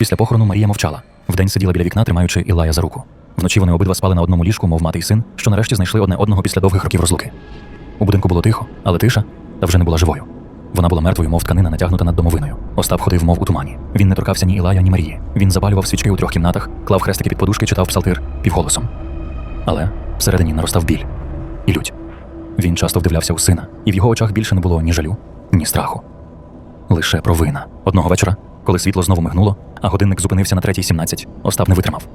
Після похорону Марія мовчала. Вдень сиділа біля вікна, тримаючи Ілая за руку. Вночі вони обидва спали на одному ліжку, мов мати й син, що нарешті знайшли одне одного після довгих років розлуки. У будинку було тихо, але тиша та вже не була живою. Вона була мертвою, мов тканина, натягнута над домовиною. Остап ходив, мов у тумані. Він не торкався ні Ілая, ні Марії. Він запалював свічки у трьох кімнатах, клав хрестики під подушки, читав псалтир півголосом. Але всередині наростав біль і лють. Він часто вдивлявся у сина, і в його очах більше не було ні жалю, ні страху. Лише провина. Одного вечора, коли світло знову мигнуло, а годинник зупинився на 3.17, Остап не витримав.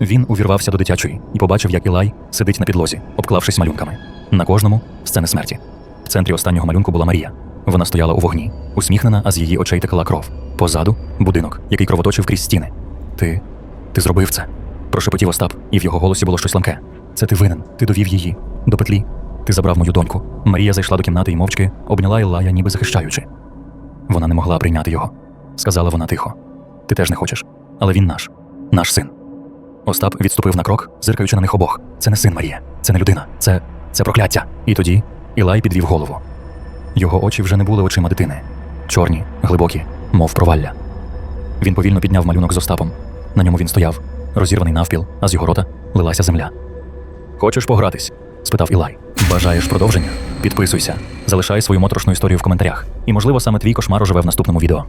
Він увірвався до дитячої і побачив, як Ілай сидить на підлозі, обклавшись малюнками. На кожному сцени смерті. В центрі останнього малюнку була Марія. Вона стояла у вогні, усміхнена, а з її очей текла кров. Позаду будинок, який кровоточив крізь стіни. Ти. ти зробив це. Прошепотів Остап, і в його голосі було щось ламке. Це ти винен, ти довів її. До петлі. Ти забрав мою доньку. Марія зайшла до кімнати і мовчки обняла Ілая, ніби захищаючи. Вона не могла прийняти його. Сказала вона тихо. Ти теж не хочеш. Але він наш, наш син. Остап відступив на крок, зиркаючи на них обох. Це не син Марія, це не людина, це. це прокляття. І тоді Ілай підвів голову. Його очі вже не були очима дитини. Чорні, глибокі, мов провалля. Він повільно підняв малюнок з Остапом. На ньому він стояв, розірваний навпіл, а з його рота лилася земля. Хочеш погратись? спитав Ілай. Бажаєш продовження? Підписуйся, залишай свою моторошну історію в коментарях. І, можливо, саме твій кошмар оживе в наступному відео.